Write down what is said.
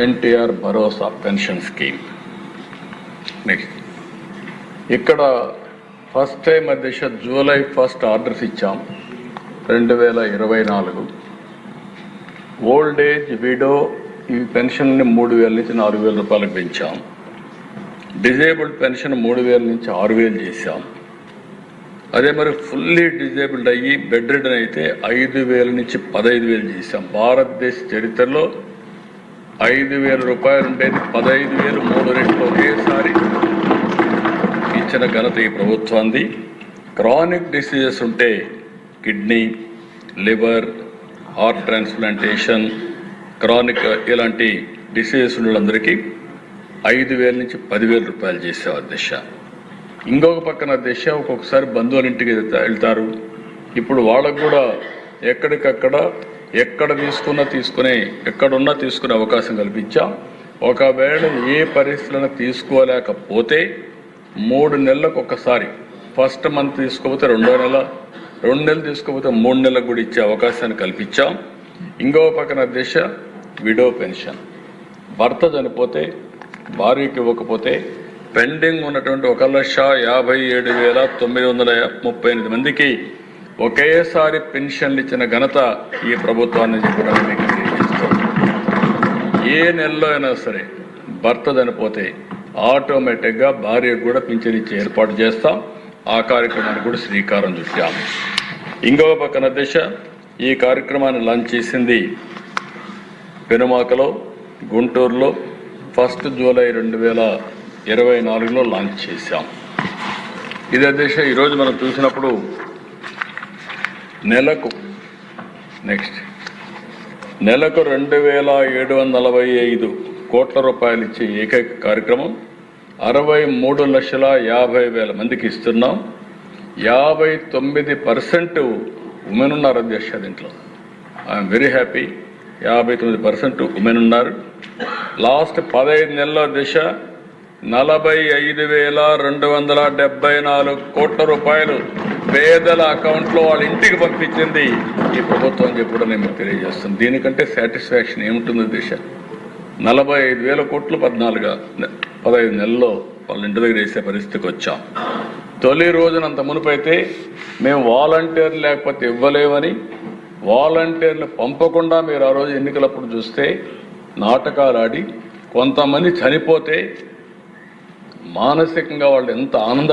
ఎన్టీఆర్ భరోసా pension scheme. Next ఇక్కడ first time అధ్యక్ష జూలై ఫస్ట్ ఆర్డర్స్ ఇచ్చాం రెండు వేల ఇరవై నాలుగు. ఓల్డ్ ఏజ్ విడో ఈ పెన్షన్ని మూడు వేల నుంచి నాలుగు వేల రూపాయలకు పెంచాం. డిజేబుల్డ్ పెన్షన్ మూడు వేల నుంచి ఆరు వేలు చేశాం. అదే మరి ఫుల్లీ డిజేబుల్డ్ అయ్యి బెడ్ రిడన్ అయితే ఐదు వేల నుంచి పదహైదు వేలు చేశాం. భారతదేశ చరిత్రలో ఐదు వేల రూపాయలు ఉండేది పదహైదు వేలు మూడు రెట్లు ఒకేసారి ఇచ్చిన ఘనత ఈ ప్రభుత్వాన్ని క్రానిక్ డిసీజెస్ ఉంటే kidney liver heart transplantation chronic ఇలాంటి డిసీజెస్ ఉన్న వాళ్ళందరికీ ఐదు వేల నుంచి పదివేల రూపాయలు చేసావు దిశ. ఇంకొక పక్కన దిశ ఒక్కొక్కసారి బంధువుల ఇంటికి వెళ్తా- వెళ్తారు. ఇప్పుడు వాళ్ళకు కూడా ఎక్కడికక్కడ ఎక్కడ తీసుకున్నా తీసుకునే ఎక్కడున్నా తీసుకునే అవకాశం కల్పించాం. ఒకవేళ ఏ పరిస్థితులను తీసుకోలేకపోతే మూడు నెలలకు ఒకసారి ఫస్ట్ మంత్ తీసుకోకపోతే రెండో నెల రెండు నెలలు తీసుకోకపోతే మూడు నెలలకు కూడా ఇచ్చే అవకాశాన్ని కల్పించాం. ఇంకో పక్కన దిశ విడో పెన్షన్. భర్త చనిపోతే భార్యకి ఇవ్వకపోతే పెండింగ్ ఉన్నటువంటి ఒక లక్ష యాభై ఏడు వేల తొమ్మిది వందల ముప్పై ఎనిమిది మందికి ఒకేసారి పెన్షన్లు ఇచ్చిన ఘనత ఈ ప్రభుత్వాన్ని చెప్పడానికి మీకు తెలియజేస్తాం. ఏ నెలలో అయినా సరే భర్త చనిపోతే ఆటోమేటిక్గా భార్యకు కూడా పింఛన్ ఇచ్చే ఏర్పాటు చేస్తాం. ఆ కార్యక్రమానికి కూడా శ్రీకారం చుట్టాం. ఇంకో పక్కన దిశ ఈ కార్యక్రమాన్ని లాంచ్ చేసింది పెనుమాకలో గుంటూరులో ఫస్ట్ జూలై రెండు వేల ఇరవై నాలుగులో లాంచ్ చేశాం. ఇదే దిశ ఈరోజు మనం చూసినప్పుడు నెలకు నెక్స్ట్ నెలకు రెండు వేల ఏడు వందల నలభై ఐదు కోట్ల రూపాయలు ఇచ్చే ఏకైక కార్యక్రమం అరవై మూడు లక్షల యాభై వేల మందికి ఇస్తున్నాం. యాభై తొమ్మిది పర్సెంట్ ఉమెన్ ఉన్నారు అధ్యక్ష దీంట్లో. ఐఎమ్ వెరీ హ్యాపీ యాభై తొమ్మిది పర్సెంట్ ఉమెన్ ఉన్నారు. లాస్ట్ పదహైదు నెలల దిశ నలభై ఐదు వేల రెండు వందల డెబ్బై నాలుగు కోట్ల రూపాయలు పేదల అకౌంట్లో వాళ్ళ ఇంటికి పంపించింది ఈ ప్రభుత్వం అని చెప్పి నేను తెలియజేస్తాను. దీనికంటే సాటిస్ఫాక్షన్ ఏముంటుంది దిశ? నలభై ఐదు వేల కోట్లు పద్నాలుగు పదహైదు నెలల్లో వాళ్ళ ఇంటి దగ్గర వేసే పరిస్థితికి వచ్చాం. తొలి రోజున అంత మునుపైతే మేము వాలంటీర్లు లేకపోతే ఇవ్వలేమని వాలంటీర్లు పంపకుండా మీరు ఆ రోజు ఎన్నికలప్పుడు చూస్తే నాటకాలు ఆడి కొంతమంది చనిపోతే మానసికంగా వాళ్ళు ఎంత ఆనంద